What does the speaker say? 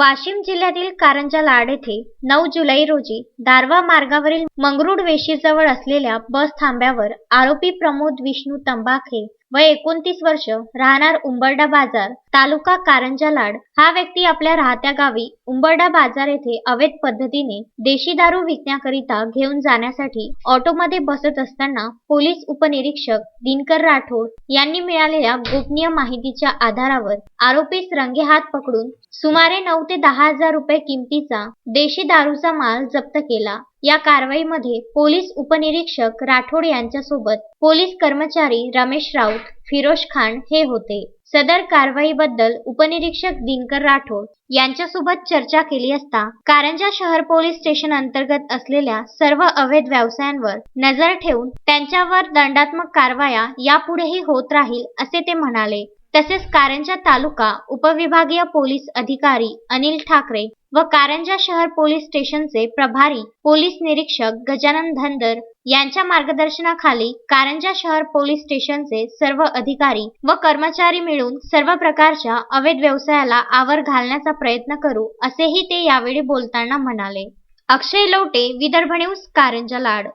वाशिम जिल्ह्यातील कारंजा लाड येथे नऊ जुलै रोजी दारवा मार्गावरील मंगरुड वेशीजवळ असलेल्या बस थांब्यावर आरोपी प्रमोद विष्णू तंबाखे वय एकोणतीस वर्ष राहणार उंबरडा बाजार तालुका कारंजा लाड. हा व्यक्ती आपल्या राहत्या गावी उंबरडा बाजार येथे अवैध पद्धतीने देशी दारू विकण्याकरिता घेऊन जाण्यासाठी ऑटोमध्ये बसत असताना पोलीस उपनिरीक्षक दिनकर राठोड यांनी मिळालेल्या गोपनीय माहितीच्या आधारावर आरोपीस रंगेहात पकडून सुमारे नऊ ते दहा हजार रुपये किमतीचा देशी दारूचा माल जप्त केला. या कारवाईमध्ये पोलीस उपनिरीक्षक राठोड यांच्यासोबत पोलीस कर्मचारी रमेश राऊत फिरोज खान हे होते. सदर कारवाईबद्दल उपनिरीक्षक दिनकर राठोड यांच्यासोबत चर्चा केली असता कारंजा शहर पोलीस स्टेशन अंतर्गत असलेल्या सर्व अवैध व्यवसायांवर नजर ठेवून त्यांच्यावर दंडात्मक कारवाया यापुढेही होत राहील असे ते म्हणाले. तसेच कारंजा तालुका उपविभागीय पोलीस अधिकारी अनिल ठाकरे व कारंजा शहर पोलीस स्टेशनचे प्रभारी पोलीस निरीक्षक गजानन धनदर यांच्या मार्गदर्शनाखाली कारंजा शहर पोलीस स्टेशनचे सर्व अधिकारी व कर्मचारी मिळून सर्व प्रकारच्या अवैध व्यवसायाला आवर घालण्याचा प्रयत्न करू असेही ते यावेळी बोलताना म्हणाले. अक्षय लवटे विदर्भ न्यूज कारंजा लाड.